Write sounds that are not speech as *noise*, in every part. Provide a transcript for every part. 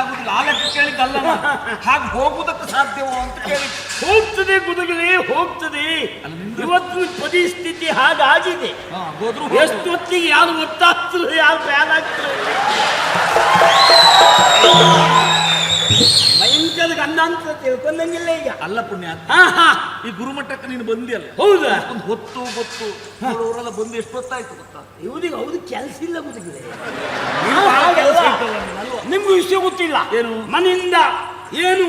ಆಗುದಿಲ್ಲ. ಲಾಲಕ್ಕೆ ಲೆಕ್ಕ ಕೇಳಿದ್ದಲ್ಲ ಹಾಗೆ ಹೋಗುವುದಕ್ಕೆ ಸಾಧ್ಯವೋ ಅಂತ ಕೇಳಿ. ಹೋಗ್ತದೆ ಗುದುಗಲಿ ಹೋಗ್ತದೆ. ಇವತ್ತು ಪರಿಸ್ಥಿತಿ ಹಾಗಾಗಿದೆ. ಎಷ್ಟು ಹೊತ್ತಿಗೆ ಯಾರು ಒತ್ತಾಗ್ತದೆ ಯಾರು ಬ್ಯಾನ್ ಆಗ್ತದೆ ಅಂತ ತಿಳ್ಕೊಂಡಂಗಿಲ್ಲ ಈಗ. ಅಲ್ಲ ಪುಣ್ಯ. ಈ ಗುರುಮಠಕ್ಕೆ ನೀನು ಬಂದಿಲ್ಲ ಹೌದಾ? ಒಂದು ಹೊತ್ತು ಗೊತ್ತು. ಅವರೆಲ್ಲ ಬಂದು ಎಷ್ಟು ಹೊತ್ತಾಯ್ತು ಗೊತ್ತಾ? ಇವ್ರಿಗೆ ಹೌದು ಕೆಲಸ ಇಲ್ಲ ಅಲ್ವಾ? ನಿಮ್ಗೂ ವಿಷಯ ಗೊತ್ತಿಲ್ಲ. ಏನು? ಮನೆಯಿಂದ ಏನು?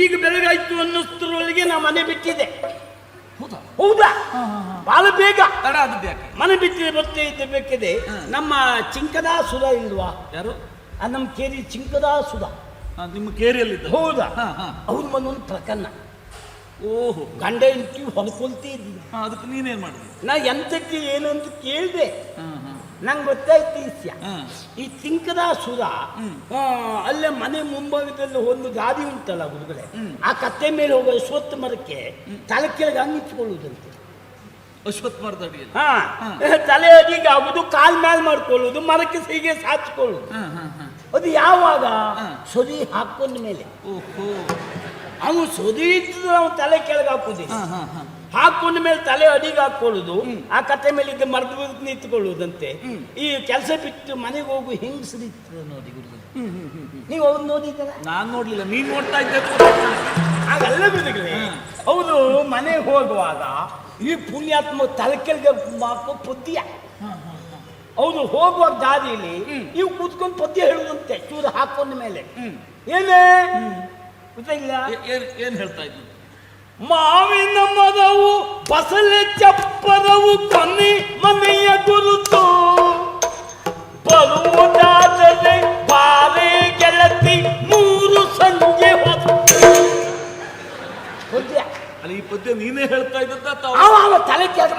ಈಗ ಬೆಳಗಾಯ್ತು ಅನ್ನೋಷ್ಟರೊಳಗೆ ನಾ ಮನೆ ಬಿಟ್ಟಿದೆ ಹೌದಾ? ಹೌದಾ? ಬಹಳ ಬೇಗ. ತಡ ಆದದ್ದು ಯಾಕೆ? ಮನೆ ಬಿಟ್ಟಿದೆ ಬರ್ತಾ ಇದ್ದ ಬೇಕಿದೆ? ನಮ್ಮ ಚಿಂಕದ ಸುಧಾ ಇಲ್ವಾ? ಯಾರು? ಆ ನಮ್ಮ ಕೇರಿ ಚಿಂಕದ ಸುಧ ನಿಮ್ಮ ಕೇರಿಯಲ್ಲಿದ್ದ ಹೌದಾ. ಅವ್ರ ಮನೊಂದು ಪ್ರಕರಣ. ಓಹೋ. ಗಂಡ ಹೆಂಡತಿ ಹೊಡ್ಕೊಳ್ತೇ ಇದ್ದಿದ್ದು ಹಾ, ಅದಕ್ಕೆ ನೀನೇನ್ ಮಾಡಿದೆ ನಾ ಎಂತಕ್ಕೆ ಏನು ಅಂತ ಕೇಳಿದೆ. ಹಾ, ಹಾ. ನಂಗೆ ಗೊತ್ತಾಯ್ತು ಈ ವಿಷಯ. ಈ ತಿಂಕದ ಸುರ ಅಲ್ಲೇ ಮನೆ ಮುಂಭಾಗದಲ್ಲಿ ಒಂದು ಗಾದಿ ಉಂಟಲ್ಲ ಹುಡುಗರೆ ಆ ಕತ್ತೆ ಮೇಲೆ ಹೋಗೋ ಅಶ್ವತ್ಥ ಮರಕ್ಕೆ ತಲೆ ಕೆಳಗೆ ಹಂಗಿಚ್ಕೊಳ್ಳುವುದಂತೆ ಅಶ್ವತ್ಥ ಮರದ ಅಡಿಗೆ ಹಾ. *laughs* ತಲೆ ಅಡಿಗೆ ಆಗುದು ಕಾಲ್ ಮ್ಯಾಲ್ ಮಾಡ್ಕೊಳ್ಳೋದು ಮರಕ್ಕೆ ಹೀಗೆ ಸಾಚಿಕೊಳ್ಳುದು. ಅದು ಯಾವಾಗ. ಸೊದಿ ಹಾಕೊಂಡ ಮೇಲೆ. ಓಹೋ. ಅವನು ಸೊದಿ ಇದ್ದು ನಾವು ತಲೆ ಕೆಳಗೆ ಹಾಕುದಿಲ್ಲ ಹಾ, ಹಾ, ಹಾ. ಹಾಕೊಂಡ ಮೇಲೆ ತಲೆ ಅಡಿಗೆ ಹಾಕೊಳ್ಳುದು ಆ ಕತೆ ಮೇಲೆ ಇದ್ದ ಮರದ ನಿಂತ್ಕೊಳ್ಳುವುದಂತೆ. ಈ ಕೆಲಸ ಬಿಟ್ಟು ಮನೆಗೆ ಹೋಗು ಹೆಂಗಸರಿತ್ತು ನೋಡಿ ಗುರು ನೀವು ಅವ್ರು ನೋಡಿದ್ದಾರೆ? ನಾನು ನೋಡ್ಲಿಲ್ಲ. ನೀವು ನೋಡ್ತಾ ಇದ್ದೆ ಹಾಗಲ್ಲ ಬಿಡುಗರೆ ಹೌದು ಮನೆಗೆ ಹೋಗುವಾಗ ಈ ಪುಣ್ಯಾತ್ಮ ತಲೆ ಕೆಳಗೆ ಹಾಕೋ ಪದ್ಯ ಹೌದು ಹೋಗುವ ದಾರಿಯಲ್ಲಿ ನೀವು ಕೂತ್ಕೊಂಡು ಪದ್ಯ ಹೇಳುವಂತೆ ಚೂರು ಹಾಕೊಂಡ ಮೇಲೆ. ಏನೇ? ಗೊತ್ತಿಲ್ಲ ಏನ್ ಹೇಳ್ತಾ ಇದ್ದೆ ಮಾವಿನ ಮರವು ಬಸಳೆ ಚಪ್ಪರವು ಕೊನೆ ಮನೆಯ ಗುರುತು. ಬರುವುದಾದರೆ ಬಾರಿ ಗೆಳತಿ ಮೂರು ಸಂಜೆ ಪದ್ಯ ಅಲ್ಲಿ ಈ ಪದ್ಯ ನೀನೇ ಹೇಳ್ತಾ ಇದ್ದ ತಲೆ ಕೆಲಸ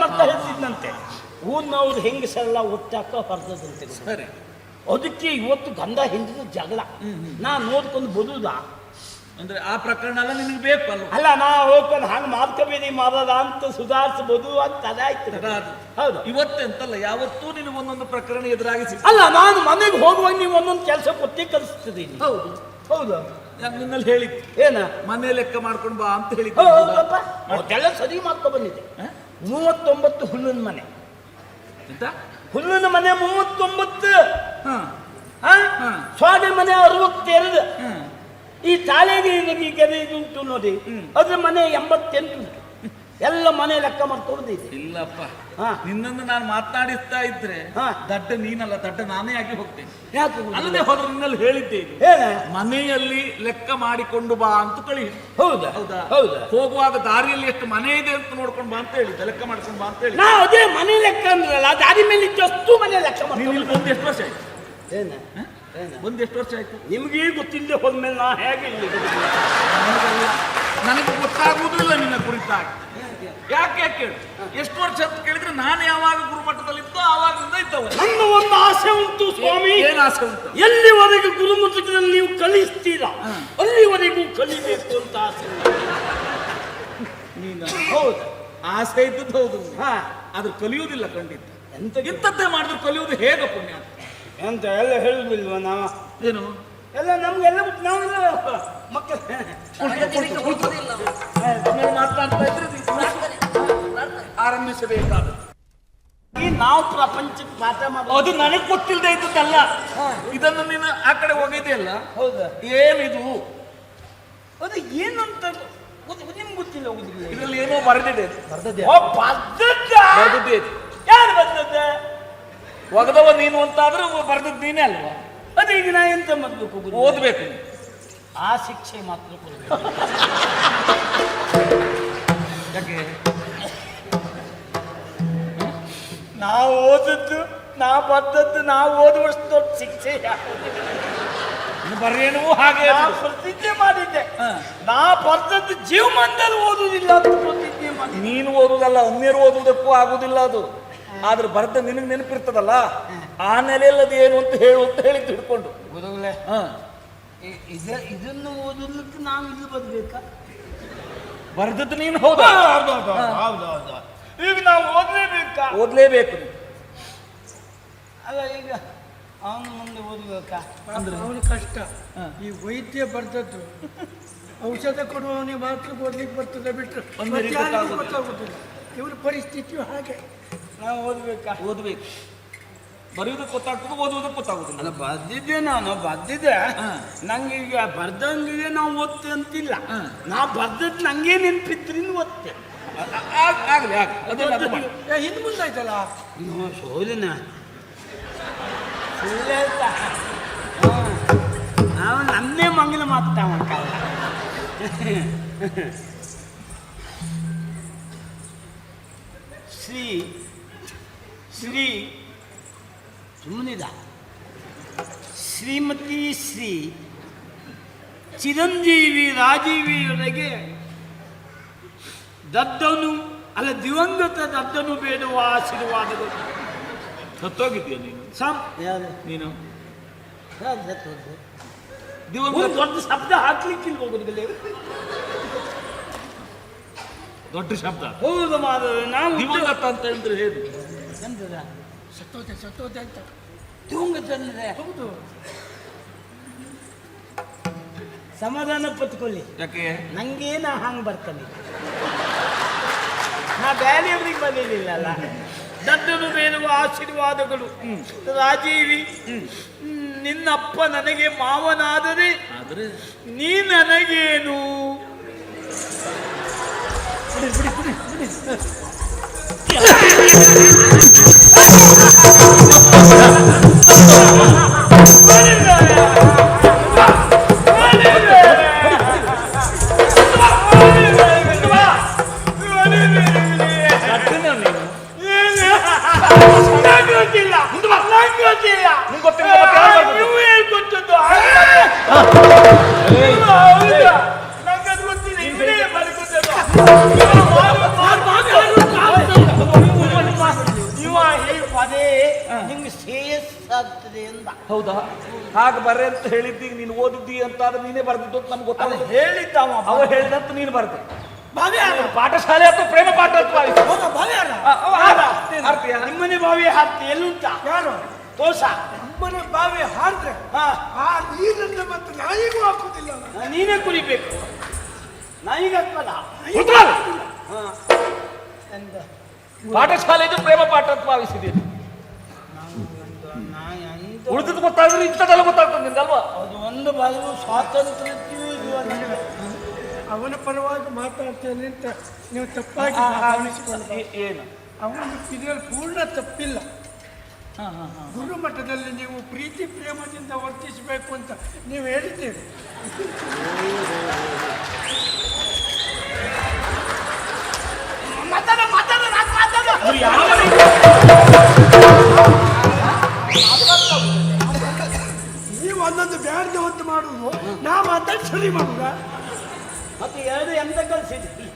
ಊರ್ನವ್ರು ಸರಳ ಒಟ್ಟಾಕ ಹೊರದಂತೆ ಸರಿ. ಅದಕ್ಕೆ ಇವತ್ತು ಗಂಧ ಹಿಂದಿನ ಜಗಳ. ನಾ ನೋಡ್ಕೊಂಡು ಬದುದ. ಅಂದ್ರೆ ಆ ಪ್ರಕರಣ ಎಲ್ಲ ನಿನಗೆ ಬೇಕು ಅಲ್ವಾ ಅಲ್ಲ ನಾ ಹೋಗ್ಕೊಂಡು ಹಂಗೆ ಮಾಡ್ಕೋಬೇಡಿ ಮಾರದ ಅಂತ ಸುಧಾರಿಸಬಹುದು ಅಂತ ಅದಾಯ್ತು ಹೌದು. ಇವತ್ತು ಅಂತಲ್ಲ ಯಾವತ್ತೂ ನಿನಗೆ ಒಂದೊಂದು ಪ್ರಕರಣ ಎದುರಾಗಿಸಿ. ಅಲ್ಲ ನಾನು ಮನೆಗೆ ಹೋಗುವಾಗ ನೀವು ಒಂದೊಂದು ಕೆಲಸ ಕೊಟ್ಟಿ ಕಲಿಸ್ತಿದ್ದೀನಿ ಹೌದು. ಹೌದು. ನಾನು ನಿನ್ನಲ್ಲಿ ಹೇಳಿ ಏನ? ಮನೆ ಲೆಕ್ಕ ಮಾಡ್ಕೊಂಡು ಬಾ ಅಂತ ಹೇಳಿ ಹೌದಪ್ಪ. ಅದೆಲ್ಲ ಸರಿ ಮಾಡ್ಕೊ ಬಂದಿದೆ? ಮೂವತ್ತೊಂಬತ್ತು ಹುಲ್ಲಿನ ಮನೆ. ಹುಲ್ಲಿನ ಮನೆ ಮೂವತ್ತೊಂಬತ್ತು. ಸ್ವಾಮಿ ಮನೆ ಅರವತ್ತೆರಡು. ಈ ತಾಳೆಗೆ ಈ ಗೆರೆ ಇದು ಉಂಟು ನೋಡಿ. ಅದ್ರ ಮನೆ ಎಂಬತ್ತೆಂಟು ಉಂಟು. ಎಲ್ಲ ಮನೆ ಲೆಕ್ಕ ಮಾಡ್ಕೊಂಡು ಇಲ್ಲಪ್ಪ. ಹಾ. ನಿನ್ನನ್ನು ನಾನು ಮಾತನಾಡಿಸ್ತಾ ಇದ್ರೆ ಹಾ. ದಡ್ಡ ನೀನಲ್ಲ ದಡ್ಡ ನಾನೇ ಆಗಿ ಹೋಗ್ತೇನೆ. ಯಾಕೆ? ಅಲ್ಲದೆ ಹೋದ್ರೆ ನಿನ್ನಲ್ಲಿ ಹೇಳಿದ್ದೆ ಇದು ಮನೆಯಲ್ಲಿ ಲೆಕ್ಕ ಮಾಡಿಕೊಂಡು ಬಾ ಅಂತ ಕಳಿ ಹೌದಾ? ಹೌದಾ? ಹೌದಾ? ಹೋಗುವಾಗ ದಾರಿಯಲ್ಲಿ ಎಷ್ಟು ಮನೆ ಇದೆ ಅಂತ ನೋಡ್ಕೊಂಡು ಬಾ ಅಂತ ಹೇಳಿದ್ದೆ. ಲೆಕ್ಕ ಮಾಡ್ಕೊಂಡು ಬಾ ಅಂತ ಹೇಳಿ ನಾ ಅದೇ ಮನೆ ಲೆಕ್ಕ ಅಂದ್ರಲ್ಲ ದಾರಿ ಮೇಲೆ ಇದ್ದಷ್ಟು ಮನೆ ಲೆಕ್ಕ ನೀನು ಮಾಡ್ಕೊಂಡು ಇಲ್ಲಿ ಬಂದು ಎಷ್ಟು ವರ್ಷ ಆಯ್ತು? ಏನ? ಹ? ಏನ? ಬಂದು ಎಷ್ಟು ವರ್ಷ ಆಯ್ತು? ನಿಮ್ಗೆ ಗೊತ್ತಿಲ್ಲದೆ ಹೋದ್ಮೇಲೆ ನಾ ಹೇಗೆ ಇಲ್ಲಿ? ನನಗೆ ಗೊತ್ತಾಗುವುದಿಲ್ಲ ನಿನ್ನ ಕುರಿತಾಗಿ. ಯಾಕೆ ಯಾಕೆ ಕೇಳು? ಎಷ್ಟು ವರ್ಷ ಅಂತ ಕೇಳಿದ್ರೆ ನಾನು ಯಾವಾಗ ಗುರುಮಠದಲ್ಲಿ ಇತ್ತೋ ಆವಾಗಿಂದ ಇದ್ದವ ನನ್ನ ಒಂದು ಆಸೆ ಉಂಟು ಸ್ವಾಮಿ. ಏನು ಆಸೆ ಉಂಟು? ಎಲ್ಲಿವರೆಗೂ ಗುರುಮಠದಲ್ಲಿ ನೀವು ಕಲಿಸ್ತೀರಾ? ಅಲ್ಲಿವರೆಗೂ ಕಲಿಬೇಕು ಅಂತ ಆಸೆ. ನೀನು ಹೌದು. ಆಸೆ ಇದ್ದದ್ದು ಹೌದು. ಹಾ ಅದು ಕಲಿಯುವುದಿಲ್ಲ ಖಂಡಿತ. ಎಂತ ಇಂಥದ್ದೇ ಮಾಡಿದ್ರು ಕಲಿಯುವುದು ಹೇಗೆ ಪುಣ್ಯ ಎಂತ ಎಲ್ಲ ಹೇಳಿದ್ವಿಲ್ವ ನಾವು? ಏನು? ಎಲ್ಲ ನಮ್ಗೆಲ್ಲ ನಾವೆಲ್ಲ ಮಕ್ಕಳು. ನೀವು ಮಾತನಾಡ್ತಾ ಇದ್ರೆ ನೀವು ಆರಂಭಿಸಬೇಕಾದ ಈ ನಾವು ಪ್ರಪಂಚಕ್ಕೆ ಪಾಠ ಮಾಡೋದು ಅದು ನನಗೆ ಗೊತ್ತಿಲ್ಲದೆ ಇದ್ದದ್ದಲ್ಲ. ಇದನ್ನು ನೀನು ಆ ಕಡೆ ಹೋಗಿದೆಯಲ್ಲ ಹೌದಾ? ಏನಿದು? ಅದು ಏನಂತ ಗೊತ್ತು- ನಿಮ್ಗೆ ಗೊತ್ತಿಲ್ಲ ಹೋಗುದಿಲ್ಲ ಇದರಲ್ಲಿ ಏನೋ ಬರೆದಿದೆ. ಬರೆದಿದ್ದೆ ಇದು. ಯಾರು ಬರ್ತದೆ ಒಗದವ ನೀನು ಅಂತಾದ್ರೂ ಬರೆದದ್ದು ನೀನೇ ಅಲ್ವಾ? ಅದು ಈಗ ನಾ ಎಂತ ಮದ್ದು ಓದಬೇಕು ಓದ್ಬೇಕು. ಆ ಶಿಕ್ಷೆ ಮಾತ್ರ ಕೊಡ್ಬೇಕು. ಯಾಕೆ? ನಾವು ಓದದ್ದು ನಾ ಬದ್ದದ್ದು ನಾವು ಓದುವಷ್ಟು ದೊಡ್ಡ ಶಿಕ್ಷೆ ಬರೇನು ಹಾಗೆ ನಾ ಅದು. ಪ್ರತಿಜ್ಞೆ ಮಾಡಿದ್ದೆ. ಹ. ನಾ ಬದ್ದದ್ದು ಜೀವಮಾನದಲ್ಲಿ ಓದುವುದಿಲ್ಲ ಅಂತ ಪ್ರತಿಜ್ಞೆ ಮಾಡಿ ನೀನು ಓದುದಲ್ಲ ಅನ್ಯರು ಓದುವುದಕ್ಕೂ ಆಗುದಿಲ್ಲ ಅದು. ಆದ್ರೆ ಬರೆದ ನಿನಗೆ ನೆನಪಿರ್ತದಲ್ಲ? ಆ ನೆಲೆಯಲ್ಲದು ಅದು ಏನು ಅಂತ ಹೇಳು ಅಂತ ಹೇಳಿ ತಿಳ್ಕೊಂಡು ಗುರುಗಳೇ ಹ. ಇದ ಇದನ್ನು ಓದಲಿಕ್ಕೆ ನಾವು ಇಲ್ಲಿ ಬರ್ಬೇಕಾ? ಬರೆದದ್ದು ನೀನು ಹೌದಾ? ಹೌದೌದು ಈಗ ನಾವು ಓದಲೇಬೇಕಾ? ಓದ್ಲೇಬೇಕು ಅಲ್ಲ ಈಗ ಅವನು ಮುಂದೆ ಓದ್ಬೇಕಾ? ಅವನು ಕಷ್ಟ. ಈ ವೈದ್ಯ ಬರ್ದದ್ದು. ಔಷಧ ಕೊಡುವವನಿಗೆ ಮಾತ್ರ ಓದ್ಲಿಕ್ಕೆ ಬರ್ತದೆ ಬಿಟ್ಟು ಇವ್ರ ಪರಿಸ್ಥಿತಿ ಗೊತ್ತಾಗುದಿಲ್ಲ. ಗೊತ್ತಾಗುದಿಲ್ಲ ಪರಿಸ್ಥಿತಿಯು ಹಾಗೆ. ನಾವು ಓದ್ಬೇಕಾ? ಓದ್ಬೇಕು. ಬರೆಯುವುದಕ್ಕೆ ಗೊತ್ತಾಗ್ತದೆ ಓದುವುದಕ್ಕೆ ಗೊತ್ತಾಗುದಿಲ್ಲ ಅಲ್ಲ ಬರ್ದಿದ್ದೆ ನಾನು ಬರ್ದಿದ್ದೆ. ನಂಗೆ ಈಗ ಬರ್ದಂಗೆ ನಾವು ಓದ್ತೆ ಅಂತಿಲ್ಲ. ನಾ ಬರ್ದದ್ದು ನಂಗೆ ನೆನ್ಪಿದ್ರಿಂದ ಓದ್ತೆ. ಆಗ್ಲಿ ಹಿಂದ್ ಮುಂದಾಯ್ತಲ್ಲ? ನೋ ಸೋಲಿನ. ಸುಳ್ಳು ಹೇಳ್ತಾ. ನಾವು ನನ್ನೇ ಮಂಗಲ ಮಾತಾವ ಶ್ರೀ ಶ್ರೀ ಸುಮ್ಮನಿದ. ಶ್ರೀಮತಿ ಶ್ರೀ ಚಿರಂಜೀವಿ ರಾಜೀವಿಯೊಳಗೆ ದದ್ದನು ಅಲ್ಲ ದಿವಂಗತ ದದ್ದನು ಬೇಡುವ ಆಶೀರ್ವಾದಗಳು. ಸತ್ತೋಗಿದ್ದೀಯ ನೀನು? ಸಾಮ್ ಯಾರು? ನೀನು? ದಿವಂಗತ ದೊಡ್ಡ ಶಬ್ದ ಹಾಕ್ಲಿಕ್ಕಿಲ್ಲ ಹೋಗುದಿಲ್ಲ ದೊಡ್ಡ ಶಬ್ದ. ಹೌದು ಮಾದ ನಾವು ದಿವಂಗತ ಅಂತ ಹೇಳಿದ್ರೆ ಹೇಳಿ. ಸತ್ತೋದೆ ಸತ್ತೋದೆ ಅಂತ. ಅಂದ್ರೆ ಹೌದು. ಸಮಾಧಾನ ಪತ್ಕೊಳ್ಳಿ. ಯಾಕೆ? ನಂಗೆ ನಾ ಹಂಗೆ ಬರ್ತಾನೆ ನಾ ಬೇರೆಯವ್ರಿಗೆ ಬಂದಿರಲಿಲ್ಲಲ್ಲ ದದ್ದನು ಬೇರುವ ಆಶೀರ್ವಾದಗಳು. ರಾಜೀವಿ ನಿನ್ನಪ್ಪ ನನಗೆ ಮಾವನಾದರೆ ಆದ್ರೆ ನೀ ನನಗೇನು? ಬಿಡಿ ನಂಗೆ ಗೊತ್ತಿಲ್ಲ ನಂಗೆ *laughs* ಗೊತ್ತಿಲ್ಲ. ನಿಂಗ್ ಗೊತ್ತಿಲ್ಲ? ನೀವು ಹೇಳ್ಕೊಟ್ಟದ್ದು. ಹೇಳಿ ನಿಮ್ಗೆ ಶ್ರೇಯಸ್ ಆಗ್ತದೆ ಅಂತ ಹೌದಾ? ಹಾಗೆ ಬರ್ರೆ ಅಂತ ಹೇಳಿದ್ದಿ ನೀನು ಓದಿದ್ದಿ ಅಂತ ಆದ್ರೆ ನೀನೇ ಬರ್ದಿದ್ದು ಅಂತ ನಮ್ಗೆ ಗೊತ್ತಾಗ ಹೇಳಿದ್ದವ ಅವ ಹೇಳಿದಂತ ನೀನು ಬರ್ದೆ. ಬಾವಿ ಪಾಠಶಾಲೆ ಅಥವಾ ಪ್ರೇಮ ಪಾಠ ಆಯ್ತು. ಹೌದಾ ಬಾವಿ ಅಲ್ಲ? ಅವ? ನಿಮ್ಮನೆ ಬಾವಿ ಹಾಕ್ತಿ ಎಲ್ಲುಂಟ ಯಾರು? ದೋಷ ಅಮ್ಮನ ಬಾವಿ ಹಾರಿದ್ರೆ ಹಾ. ಆ ನೀರನ್ನು ಮತ್ತೆ ನಾಯಿಗೂ ಹಾಕುದಿಲ್ಲ ನೀನೇ ಕುರಿಬೇಕು ನಾಯಿಗೆ ಹಾಕಲ್ಲ ಕೂತ್ಕೊಳ್ಳಿ. ಹಾ. ಎಂತ ಪಾಠಶಾಲೆ ಇದು ಪ್ರೇಮ ಪಾಠ ಅಂತ ಭಾವಿಸಿದ್ದೀನಿ ಅಂತ ಉಳಿದದ್ದು ಗೊತ್ತಾದ್ರೆ ಇಂಥದ್ದೆಲ್ಲ ಗೊತ್ತಾಗ್ತದೆ ನಿಂದಲ್ವಾ ಅದು ಒಂದು ಬಾಗಿಲು ಸ್ವಾತಂತ್ರ್ಯ ಇದು ಅವನ ಪರವಾಗಿ ಮಾತಾಡ್ತೇನೆ ಅಂತ ನೀವು ತಪ್ಪಾಗಿ ಏ- ಏನು? ಅವನು ಇದರಲ್ಲಿ ಪೂರ್ಣ ತಪ್ಪಿಲ್ಲ. ಗುರುಮಠದಲ್ಲಿ ನೀವು ಪ್ರೀತಿ ಪ್ರೇಮದಿಂದ ವರ್ತಿಸಬೇಕು ಅಂತ ನೀವು ಹೇಳಿದ್ದೀರಿ. ಮಾತಾಡ ಮಾತಾಡ ನಾನ್ ಮಾತಾಡ. ನೀವು ಒಂದೊಂದು ಬ್ಯಾಂಡ್ ಹೊತ್ತು ಮಾಡುವುದು ನಾ ಮಾತಾಡಿ ಸರಿ ಮಾಡುದ? ಮತ್ತೆ ಎರಡು ಎಂತ ಕಲಿಸಿದ್ರಿ?